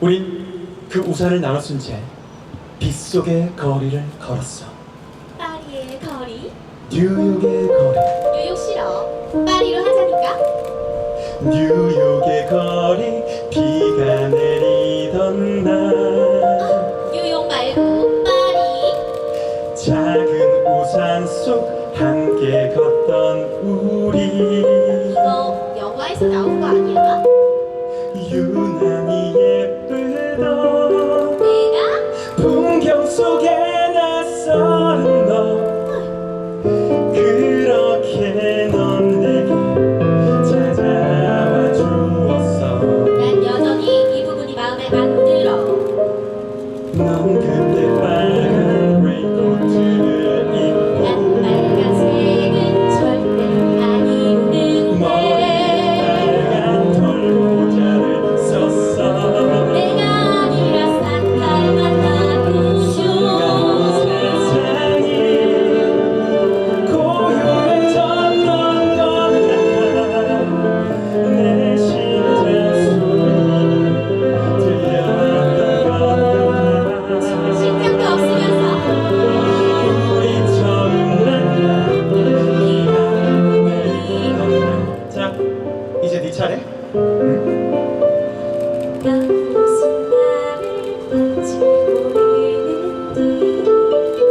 우린 그 우산을 나눠 쓴 채 빗속의 거리를 걸었어. 파리의 거리? 뉴욕의 거리, 뉴욕 싫어. 파리로 하자니까. 뉴욕의 거리, 비가 내리던 날, 뉴욕 말고 파리. 작은 우산 속 함께 걷던 우리, 이거 영화에서 나온 거 아니야? 이제 네 차례?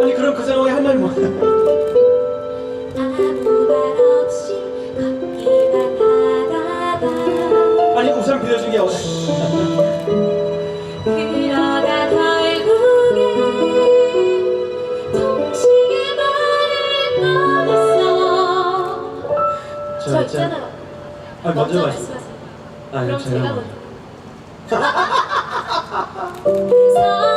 아니 그럼 그 상황에 한 말만 아무 말 없이 걷기만 하다가 아니 우산 빌려준 게 어디? 그러다 결국에 동시에 말을 꺼냈어 저 있잖아요 아 먼저 말씀 말씀하세요. 아 그럼 제가 제가 먼저.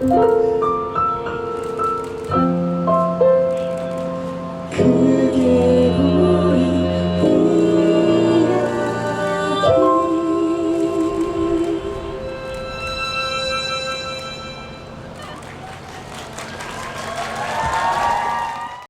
됐어